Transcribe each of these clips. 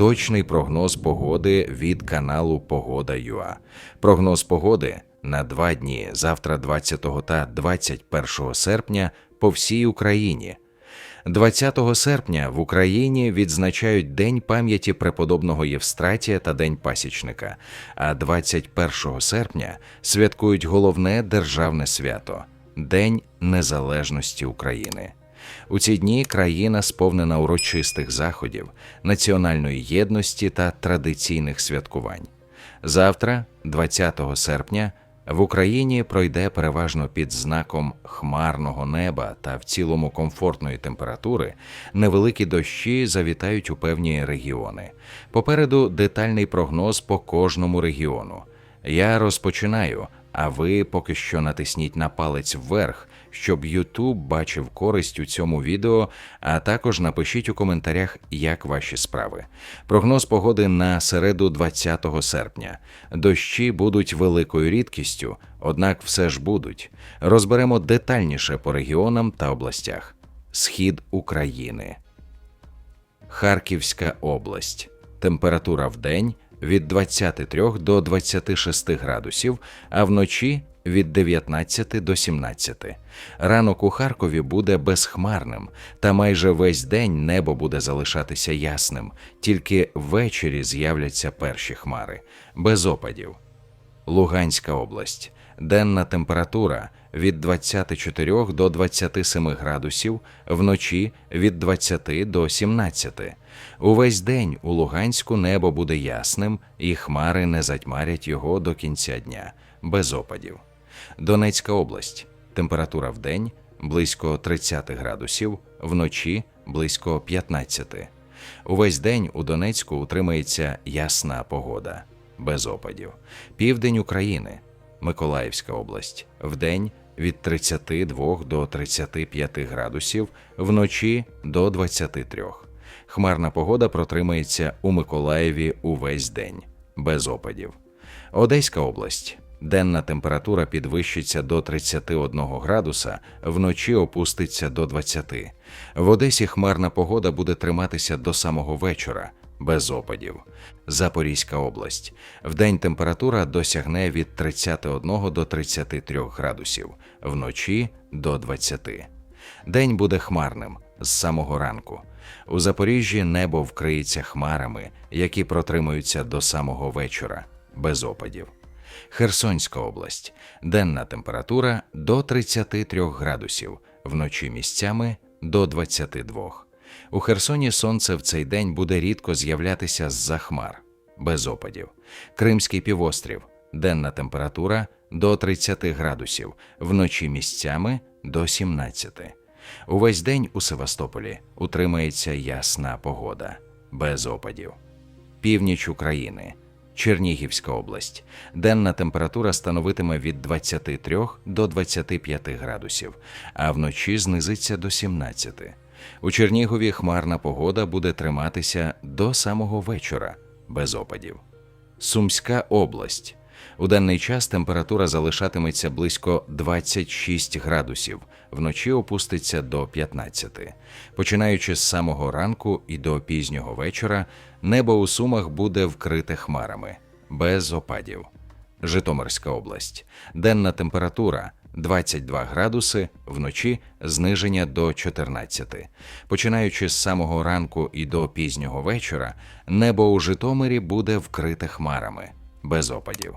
Точний прогноз погоди від каналу Погода.ua. Прогноз погоди на два дні завтра 20 та 21 серпня по всій Україні. 20 серпня в Україні відзначають День пам'яті преподобного Євстратія та День пасічника, а 21 серпня святкують головне державне свято День Незалежності України. У ці дні країна сповнена урочистих заходів, національної єдності та традиційних святкувань. Завтра, 20 серпня, в Україні пройде переважно під знаком хмарного неба та в цілому комфортної температури. Невеликі дощі завітають у певні регіони. Попереду детальний прогноз по кожному регіону. Я розпочинаю, а ви поки що натисніть на палець вверх, щоб YouTube бачив користь у цьому відео, а також напишіть у коментарях, як ваші справи. Прогноз погоди на середу 20 серпня. Дощі будуть великою рідкістю, однак все ж будуть. Розберемо детальніше по регіонам та областях. Схід України. Харківська область. Температура в день від 23 до 26 градусів, а вночі від 19 до 17. Ранок у Харкові буде безхмарним, та майже весь день небо буде залишатися ясним, тільки ввечері з'являться перші хмари, без опадів. Луганська область. Денна температура від 24 до 27 градусів, вночі від 20 до 17. Увесь день у Луганську небо буде ясним, і хмари не затьмарять його до кінця дня, без опадів. Донецька область. Температура в день близько 30 градусів, вночі близько 15. Увесь день у Донецьку утримається ясна погода, без опадів. Південь України. Миколаївська область. Вдень від 32 до 35 градусів, вночі до 23. Хмарна погода протримається у Миколаєві увесь день, без опадів. Одеська область. Денна температура підвищиться до 31 градуса, вночі опуститься до 20. В Одесі хмарна погода буде триматися до самого вечора, без опадів. Запорізька область. Вдень температура досягне від 31 до 33 градусів, вночі до 20. День буде хмарним з самого ранку. У Запоріжжі небо вкриється хмарами, які протримуються до самого вечора, без опадів. Херсонська область. Денна температура до 33 градусів, вночі місцями до 22. У Херсоні сонце в цей день буде рідко з'являтися з-за хмар, без опадів. Кримський півострів. Денна температура до 30 градусів, вночі місцями до 17. Увесь день у Севастополі утримається ясна погода, без опадів. Північ України. Чернігівська область. Денна температура становитиме від 23 до 25 градусів, а вночі знизиться до 17. У Чернігові хмарна погода буде триматися до самого вечора, без опадів. Сумська область. У денний час температура залишатиметься близько 26 градусів, вночі опуститься до 15. Починаючи з самого ранку і до пізнього вечора, небо у Сумах буде вкрите хмарами, без опадів. Житомирська область. Денна температура 22 градуси, вночі зниження до 14. Починаючи з самого ранку і до пізнього вечора, небо у Житомирі буде вкрите хмарами, без опадів.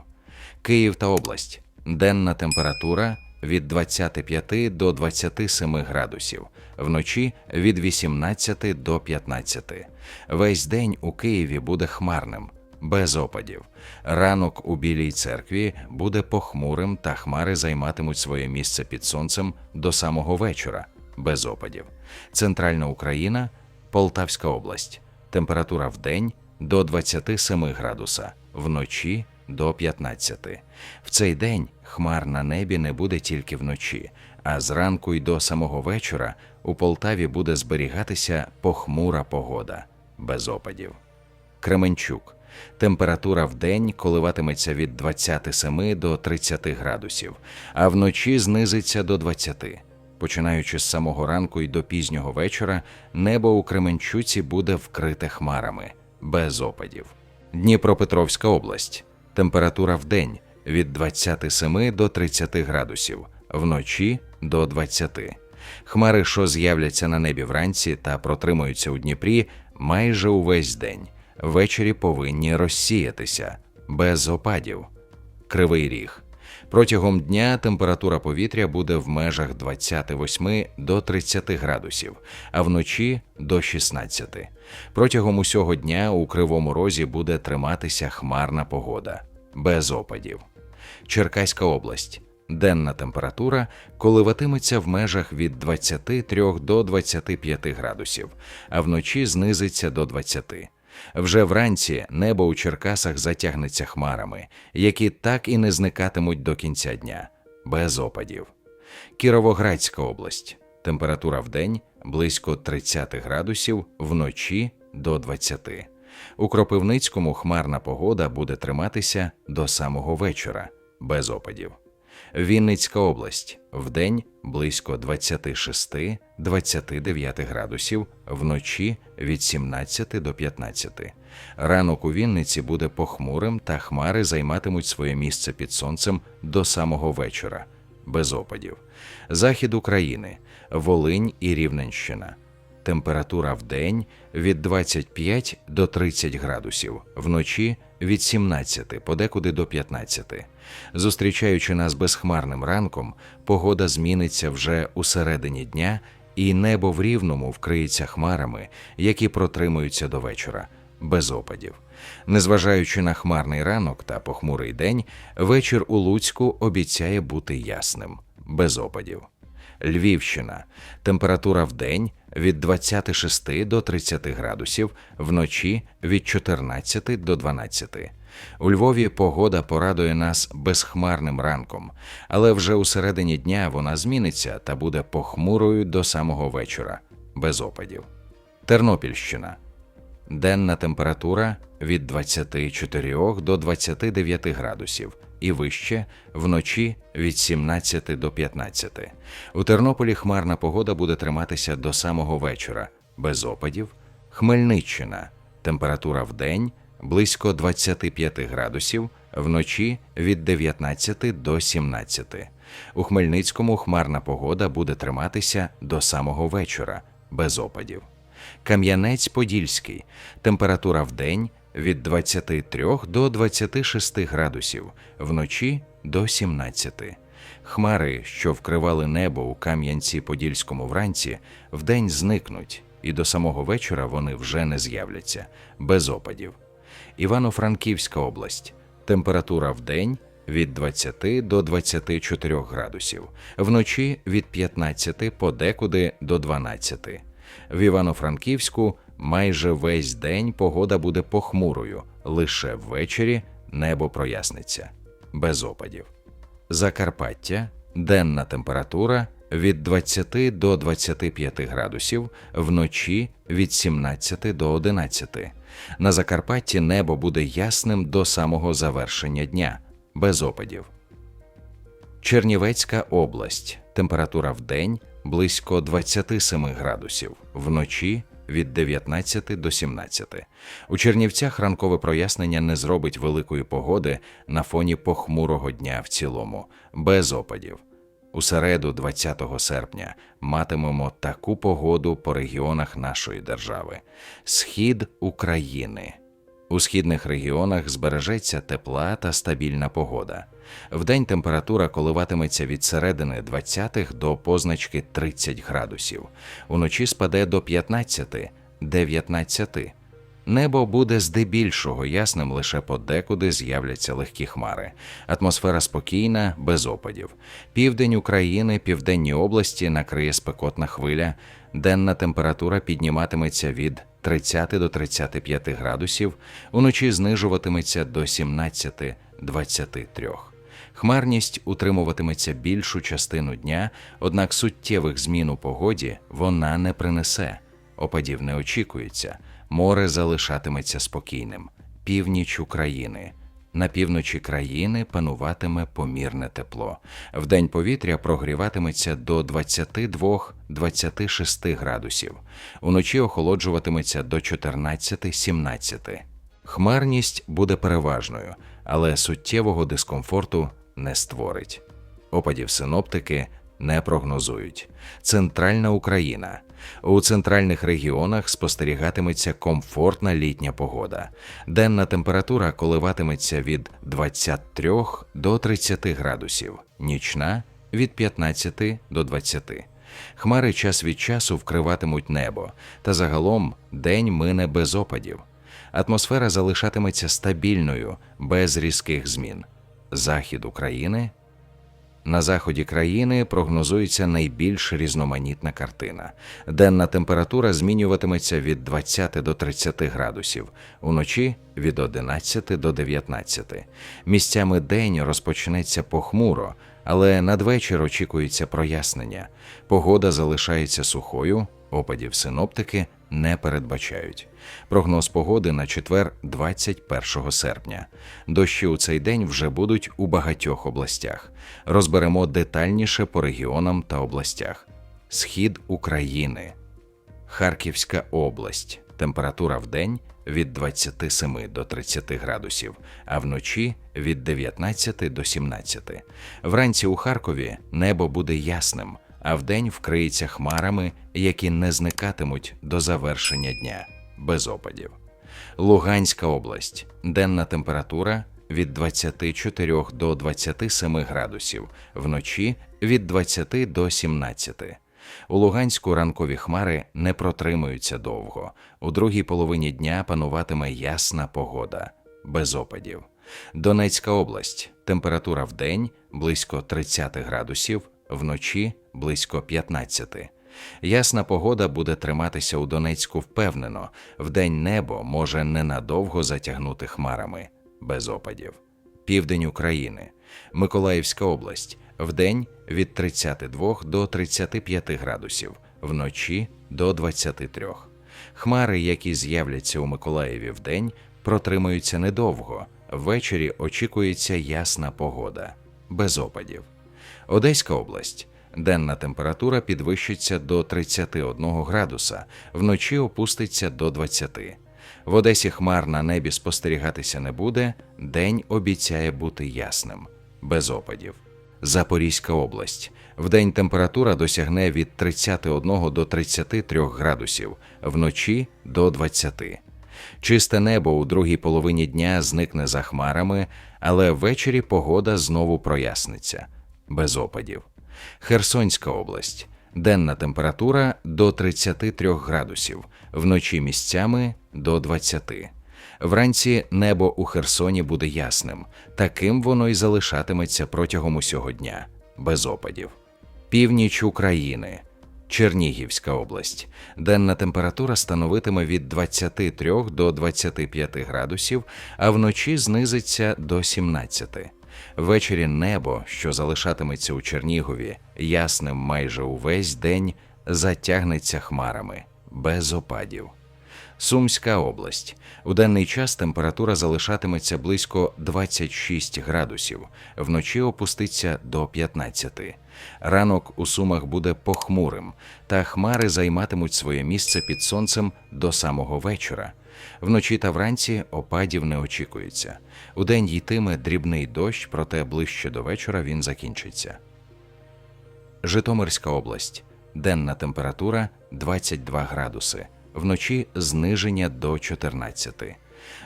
Київ та область. Денна температура від 25 до 27 градусів, вночі від 18 до 15. Весь день у Києві буде хмарним, без опадів. Ранок у Білій церкві буде похмурим, та хмари займатимуть своє місце під сонцем до самого вечора, без опадів. Центральна Україна, Полтавська область. Температура в день до 27 градуса, вночі до 15. В цей день хмар на небі не буде тільки вночі, а зранку й до самого вечора у Полтаві буде зберігатися похмура погода, без опадів. Кременчук. Температура в день коливатиметься від 27 до 30 градусів, а вночі знизиться до 20. Починаючи з самого ранку і до пізнього вечора, небо у Кременчуці буде вкрите хмарами, без опадів. Дніпропетровська область. Температура в день від 27 до 30 градусів, вночі до 20. Хмари, що з'являться на небі вранці та протримуються у Дніпрі майже увесь день. Ввечері повинні розсіятися без опадів. Кривий ріг. Протягом дня температура повітря буде в межах 28 до 30 градусів, а вночі до 16. Протягом усього дня у кривому розі буде триматися хмарна погода без опадів. Черкаська область. Денна температура коливатиметься в межах від 23 до 25 градусів, а вночі знизиться до 20. Вже вранці небо у Черкасах затягнеться хмарами, які так і не зникатимуть до кінця дня, без опадів. Кіровоградська область. Температура в день близько 30 градусів, вночі до 20. У Кропивницькому хмарна погода буде триматися до самого вечора, без опадів. Вінницька область вдень близько 26-29 градусів, вночі від 17 до 15. Ранок у Вінниці буде похмурим, та хмари займатимуть своє місце під сонцем до самого вечора, без опадів. Захід України, Волинь і Рівненщина. Температура в день від 25 до 30 градусів, вночі від 17, подекуди до 15. Зустрічаючи нас безхмарним ранком, погода зміниться вже у середині дня, і небо в рівному вкриється хмарами, які протримуються до вечора, без опадів. Незважаючи на хмарний ранок та похмурий день, вечір у Луцьку обіцяє бути ясним, без опадів. Львівщина. Температура в день від 26 до 30 градусів, вночі від 14 до 12. У Львові погода порадує нас безхмарним ранком, але вже у середині дня вона зміниться та буде похмурою до самого вечора, без опадів. Тернопільщина. Денна температура від 24 до 29 градусів і вище вночі від 17 до 15. У Тернополі хмарна погода буде триматися до самого вечора, без опадів. Хмельниччина. Температура в день близько 25 градусів, вночі від 19 до 17. У Хмельницькому хмарна погода буде триматися до самого вечора, без опадів. Кам'янець-Подільський. Температура в день від 23 до 26 градусів, вночі до 17. Хмари, що вкривали небо у Кам'янці-Подільському вранці, вдень зникнуть, і до самого вечора вони вже не з'являться без опадів. Івано-Франківська область. Температура в день від 20 до 24 градусів, вночі від 15 подекуди до 12. В Івано-Франківську майже весь день погода буде похмурою, лише ввечері небо проясниться без опадів. Закарпаття денна температура від 20 до 25 градусів, вночі від 17 до 11. На Закарпатті небо буде ясним до самого завершення дня, без опадів. Чернівецька область. Температура в день близько 27 градусів, вночі від 19 до 17. У Чернівцях ранкове прояснення не зробить великої погоди на фоні похмурого дня в цілому, без опадів. У середу, 20 серпня, матимемо таку погоду по регіонах нашої держави: Схід України. У східних регіонах збережеться тепла та стабільна погода. Вдень температура коливатиметься від середини 20 до позначки 30 градусів, уночі спаде до 15-19. Небо буде здебільшого ясним лише подекуди з'являться легкі хмари. Атмосфера спокійна, без опадів. Південь України, південні області накриє спекотна хвиля, денна температура підніматиметься від 30 до 35 градусів, уночі знижуватиметься до 17-23. Хмарність утримуватиметься більшу частину дня, однак суттєвих змін у погоді вона не принесе. Опадів не очікується, море залишатиметься спокійним. Північ України На півночі країни пануватиме помірне тепло. Вдень повітря прогріватиметься до 22-26 градусів. Уночі охолоджуватиметься до 14-17. Хмарність буде переважною, але суттєвого дискомфорту не створить. Опадів синоптики не прогнозують. Центральна Україна. У центральних регіонах спостерігатиметься комфортна літня погода. Денна температура коливатиметься від 23 до 30 градусів, нічна від 15 до 20. Хмари час від часу вкриватимуть небо, та загалом день мине без опадів. Атмосфера залишатиметься стабільною, без різких змін. Захід України на заході країни прогнозується найбільш різноманітна картина. Денна температура змінюватиметься від 20 до 30 градусів, уночі від 11 до 19. Місцями день розпочнеться похмуро, але надвечір очікується прояснення. Погода залишається сухою, опадів синоптики не передбачають. Прогноз погоди на четвер, 21 серпня. Дощі у цей день вже будуть у багатьох областях. Розберемо детальніше по регіонам та областях. Схід України, Харківська область. Температура в день від 27 до 30 градусів, а вночі від 19 до 17. Вранці у Харкові небо буде ясним, а вдень вкриється хмарами, які не зникатимуть до завершення дня без опадів. Луганська область. Денна температура від 24 до 27 градусів, вночі від 20 до 17. У Луганську ранкові хмари не протримуються довго. У другій половині дня пануватиме ясна погода, без опадів. Донецька область. Температура в день близько 30 градусів, вночі близько 15. Ясна погода буде триматися у Донецьку впевнено, вдень небо може ненадовго затягнути хмарами, без опадів. Південь України, Миколаївська область, вдень від 32 до 35 градусів, вночі до 23. Хмари, які з'являться у Миколаєві вдень, протримаються недовго. Ввечері очікується ясна погода, без опадів. Одеська область. Денна температура підвищиться до 31 градуса, вночі опуститься до 20. В Одесі хмар на небі спостерігатися не буде, день обіцяє бути ясним, без опадів. Запорізька область. Вдень температура досягне від 31 до 33 градусів, вночі до 20. Чисте небо у другій половині дня зникне за хмарами, але ввечері погода знову проясниться, без опадів. Херсонська область. Денна температура до 33 градусів, вночі місцями до 20. Вранці небо у Херсоні буде ясним, таким воно й залишатиметься протягом усього дня, без опадів. Північ України, Чернігівська область. Денна температура становитиме від 23 до 25 градусів, а вночі знизиться до 17. Ввечері небо, що залишатиметься у Чернігові, ясним майже увесь день, затягнеться хмарами без опадів. Сумська область. У денний час температура залишатиметься близько 26 градусів, вночі опуститься до 15. Ранок у Сумах буде похмурим, та хмари займатимуть своє місце під сонцем до самого вечора. Вночі та вранці опадів не очікується. Удень йтиме дрібний дощ, проте ближче до вечора він закінчиться. Житомирська область. Денна температура 22 градуси, вночі зниження до 14.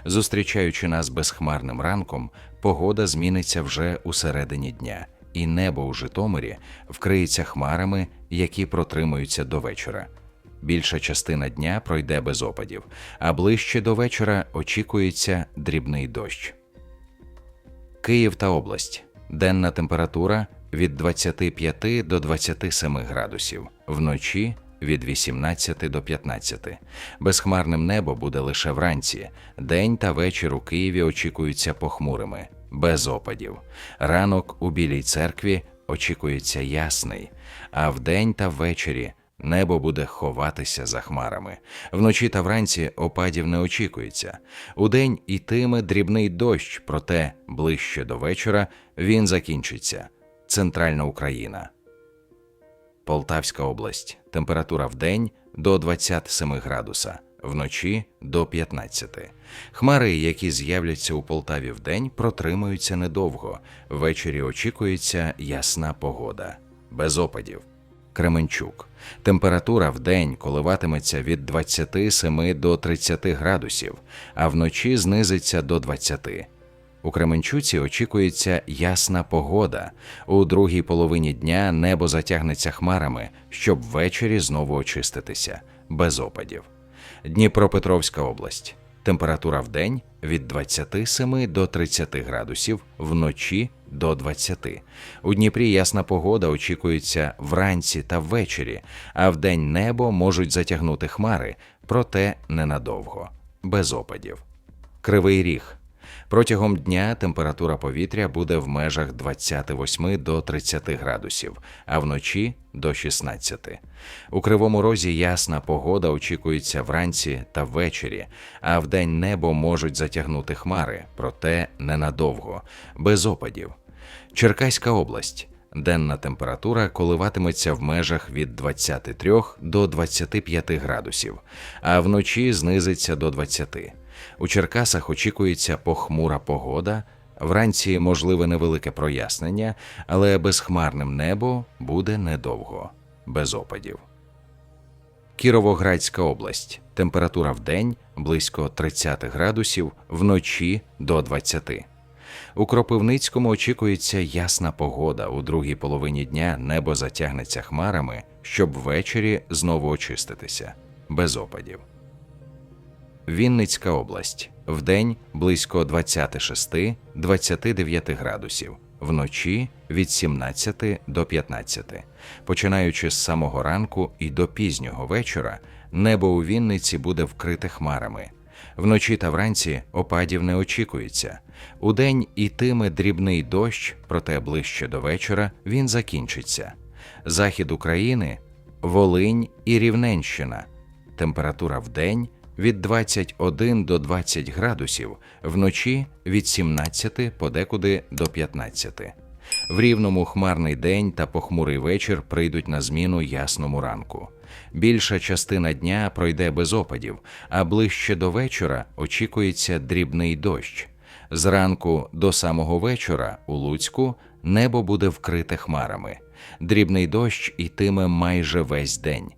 Зустрічаючи нас безхмарним ранком, погода зміниться вже у середині дня, і небо у Житомирі вкриється хмарами, які протримуються до вечора. Більша частина дня пройде без опадів, а ближче до вечора очікується дрібний дощ. Київ та область. Денна температура від 25 до 27 градусів, вночі від 18 до 15. Безхмарним небо буде лише вранці. День та вечір у Києві очікуються похмурими, без опадів. Ранок у Білій церкві очікується ясний, а вдень та ввечері небо буде ховатися за хмарами. Вночі та вранці опадів не очікується. Удень ітиме дрібний дощ, проте ближче до вечора він закінчиться. Центральна Україна. Полтавська область. Температура в день до 27 градуса, вночі до 15. Хмари, які з'являться у Полтаві в день, протримуються недовго. Ввечері очікується ясна погода, без опадів. Кременчук. Температура в день коливатиметься від 27 до 30 градусів, а вночі знизиться до 20. У Кременчуці очікується ясна погода. У другій половині дня небо затягнеться хмарами, щоб ввечері знову очиститися, без опадів. Дніпропетровська область. Температура в день від 27 до 30 градусів, вночі до 20. У Дніпрі ясна погода очікується вранці та ввечері, а вдень небо можуть затягнути хмари, проте ненадовго, без опадів. Кривий ріг. Протягом дня температура повітря буде в межах 28 до 30 градусів, а вночі до 16. У Кривому Розі ясна погода очікується вранці та ввечері, а вдень небо можуть затягнути хмари, проте ненадовго, без опадів. Черкаська область. Денна температура коливатиметься в межах від 23 до 25 градусів, а вночі знизиться до 20. У Черкасах очікується похмура погода. Вранці можливе невелике прояснення, але безхмарним небо буде недовго, без опадів. Кіровоградська область. Температура в день близько 30 градусів, вночі до 20. У Кропивницькому очікується ясна погода. У другій половині дня небо затягнеться хмарами, щоб ввечері знову очиститися, без опадів. Вінницька область. Вдень близько 26-29 градусів, вночі від 17 до 15. Починаючи з самого ранку і до пізнього вечора, небо у Вінниці буде вкрите хмарами. Вночі та вранці опадів не очікується. Удень ітиме дрібний дощ, проте ближче до вечора він закінчиться. Захід України Волинь і Рівненщина. Температура в день від 21 до 20 градусів, вночі від 17 подекуди до 15. В рівному хмарний день та похмурий вечір прийдуть на зміну ясному ранку. Більша частина дня пройде без опадів, а ближче до вечора очікується дрібний дощ. Зранку до самого вечора у Луцьку небо буде вкрите хмарами. Дрібний дощ ітиме майже весь день.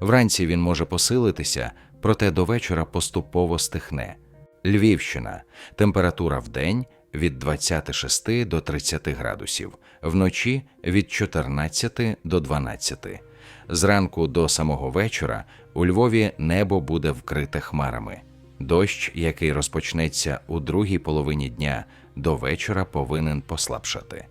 Вранці він може посилитися, проте до вечора поступово стихне. Львівщина. Температура в день від 26 до 30 градусів, вночі від 14 до 12. Зранку до самого вечора у Львові небо буде вкрите хмарами. Дощ, який розпочнеться у другій половині дня, до вечора повинен послабшати.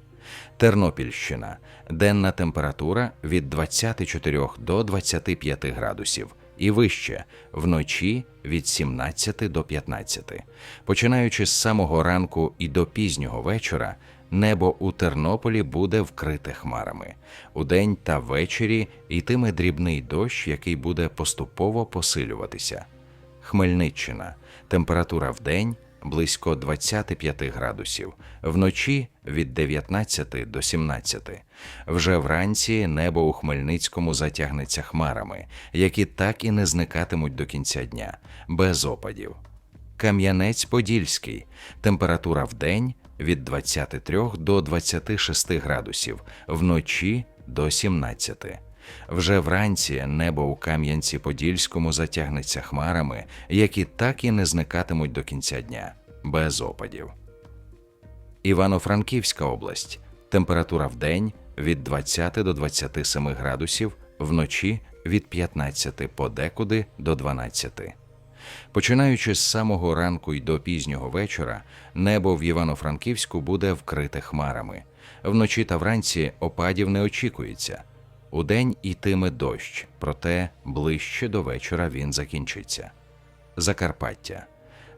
Тернопільщина денна температура від 24 до 25 градусів і вище вночі від 17 до 15. Починаючи з самого ранку і до пізнього вечора, небо у Тернополі буде вкрите хмарами. Удень та ввечері йтиме дрібний дощ, який буде поступово посилюватися. Хмельниччина температура в день близько 25 градусів, вночі від 19 до 17. Вже вранці небо у Хмельницькому затягнеться хмарами, які так і не зникатимуть до кінця дня, без опадів. Кам'янець-Подільський температура в день від 23 до 26 градусів, вночі до 17. Вже вранці небо у Кам'янці-Подільському затягнеться хмарами, які так і не зникатимуть до кінця дня, без опадів. Івано-Франківська область. Температура в день від 20 до 27 градусів, вночі від 15 подекуди до 12. Починаючи з самого ранку й до пізнього вечора, небо в Івано-Франківську буде вкрите хмарами. Вночі та вранці опадів не очікується. Удень ітиме дощ, проте ближче до вечора він закінчиться. Закарпаття.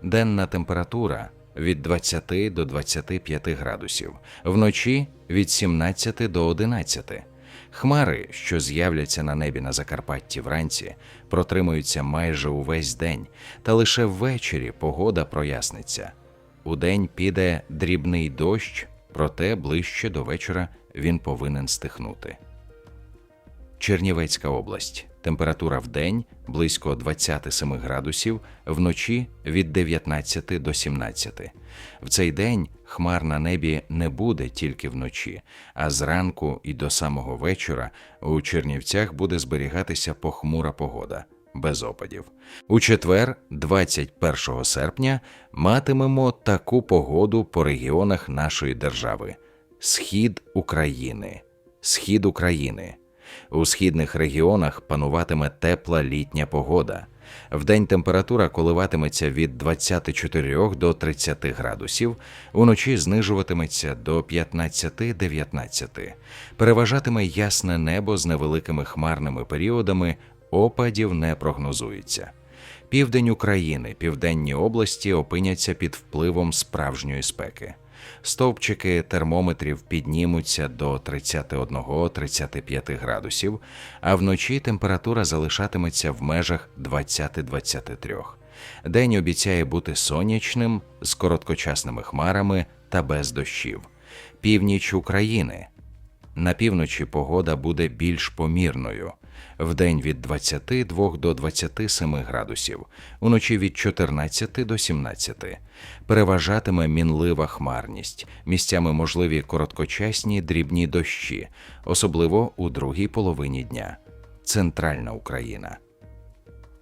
Денна температура від 20 до 25 градусів, вночі від 17 до 11. Хмари, що з'являться на небі на Закарпатті вранці, протримуються майже увесь день, та лише ввечері погода проясниться. Удень піде дрібний дощ, проте ближче до вечора він повинен стихнути. Чернівецька область. Температура в день близько 27 градусів, вночі від 19 до 17. В цей день хмар на небі не буде тільки вночі, а зранку і до самого вечора у Чернівцях буде зберігатися похмура погода. Без опадів. У четвер, 21 серпня, матимемо таку погоду по регіонах нашої держави: Схід України, Схід України. У східних регіонах пануватиме тепла літня погода. Вдень температура коливатиметься від 24 до 30 градусів, уночі знижуватиметься до 15-19. Переважатиме ясне небо з невеликими хмарними періодами, опадів не прогнозується. Південь України, південні області опиняться під впливом справжньої спеки. Стовпчики термометрів піднімуться до 31-35 градусів, а вночі температура залишатиметься в межах 20-23. День обіцяє бути сонячним з короткочасними хмарами та без дощів. Північ України. На півночі погода буде більш помірною вдень від 22 до 27 градусів, уночі від 14 до 17. Переважатиме мінлива хмарність, місцями можливі короткочасні дрібні дощі, особливо у другій половині дня. Центральна Україна.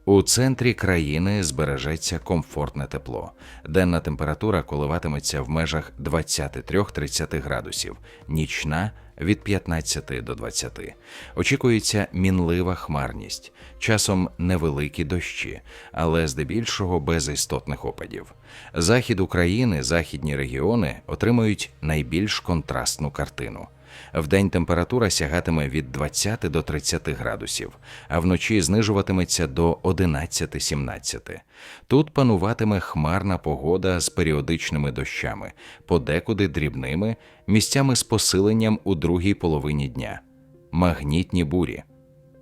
У центрі країни збережеться комфортне тепло. Денна температура коливатиметься в межах 23-30 градусів, нічна від 15 до 20. Очікується мінлива хмарність, часом невеликі дощі, але здебільшого без істотних опадів. Захід України, західні регіони отримують найбільш контрастну картину. Вдень температура сягатиме від 20 до 30 градусів, а вночі знижуватиметься до 11-17. Тут пануватиме хмарна погода з періодичними дощами, подекуди дрібними, місцями з посиленням у другій половині дня, магнітні бурі.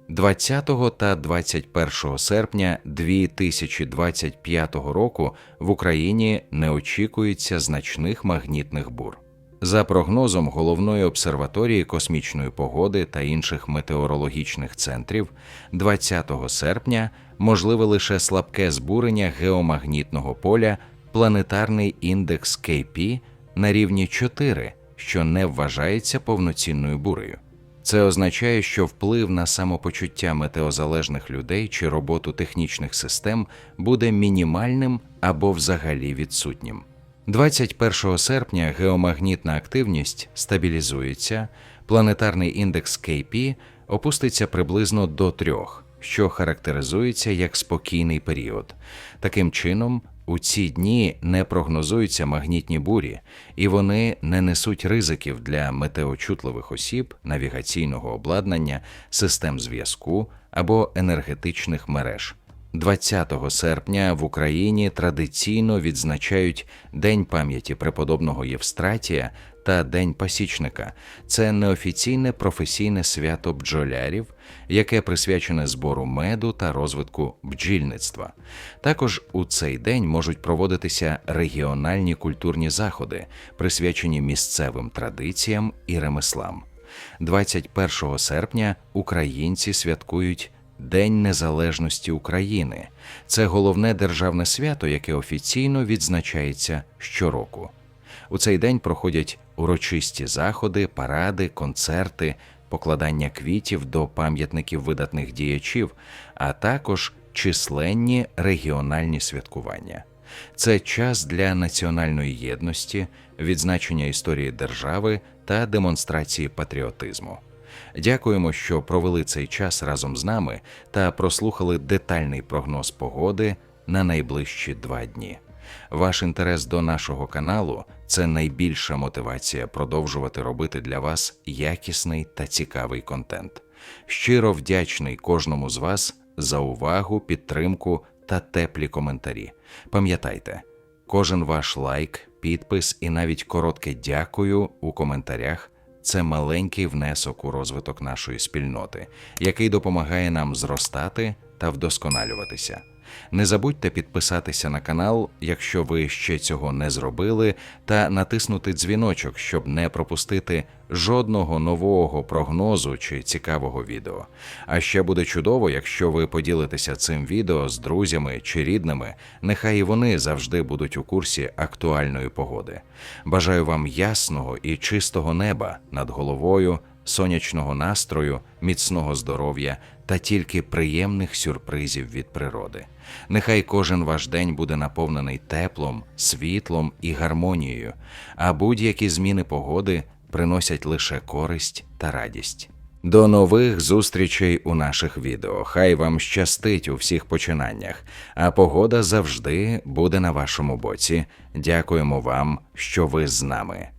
20 та 21 серпня 2025 року в Україні не очікується значних магнітних бур. За прогнозом головної обсерваторії космічної погоди та інших метеорологічних центрів, 20 серпня можливе лише слабке збурення геомагнітного поля, планетарний індекс KP на рівні 4, що не вважається повноцінною бурею. Це означає, що вплив на самопочуття метеозалежних людей чи роботу технічних систем буде мінімальним або взагалі відсутнім. 21 серпня геомагнітна активність стабілізується, планетарний індекс KP опуститься приблизно до трьох, що характеризується як спокійний період. Таким чином, у ці дні не прогнозуються магнітні бурі, і вони не несуть ризиків для метеочутливих осіб, навігаційного обладнання, систем зв'язку або енергетичних мереж. 20 серпня в Україні традиційно відзначають День пам'яті преподобного Євстратія та День Пасічника. Це неофіційне професійне свято бджолярів, яке присвячене збору меду та розвитку бджільництва. Також у цей день можуть проводитися регіональні культурні заходи, присвячені місцевим традиціям і ремеслам. 21 серпня українці святкують День Незалежності України це головне державне свято, яке офіційно відзначається щороку. У цей день проходять урочисті заходи, паради, концерти, покладання квітів до пам'ятників видатних діячів, а також численні регіональні святкування. Це час для національної єдності, відзначення історії держави та демонстрації патріотизму. Дякуємо, що провели цей час разом з нами та прослухали детальний прогноз погоди на найближчі два дні. Ваш інтерес до нашого каналу це найбільша мотивація продовжувати робити для вас якісний та цікавий контент. Щиро вдячний кожному з вас за увагу, підтримку та теплі коментарі. Пам'ятайте, кожен ваш лайк, підпис і навіть коротке дякую у коментарях це маленький внесок у розвиток нашої спільноти, який допомагає нам зростати та вдосконалюватися. Не забудьте підписатися на канал, якщо ви ще цього не зробили, та натиснути дзвіночок, щоб не пропустити жодного нового прогнозу чи цікавого відео. А ще буде чудово, якщо ви поділитеся цим відео з друзями чи рідними, нехай і вони завжди будуть у курсі актуальної погоди. Бажаю вам ясного і чистого неба над головою, сонячного настрою, міцного здоров'я та тільки приємних сюрпризів від природи. Нехай кожен ваш день буде наповнений теплом, світлом і гармонією, а будь-які зміни погоди приносять лише користь та радість. До нових зустрічей у наших відео. Хай вам щастить у всіх починаннях, а погода завжди буде на вашому боці. Дякуємо вам, що ви з нами.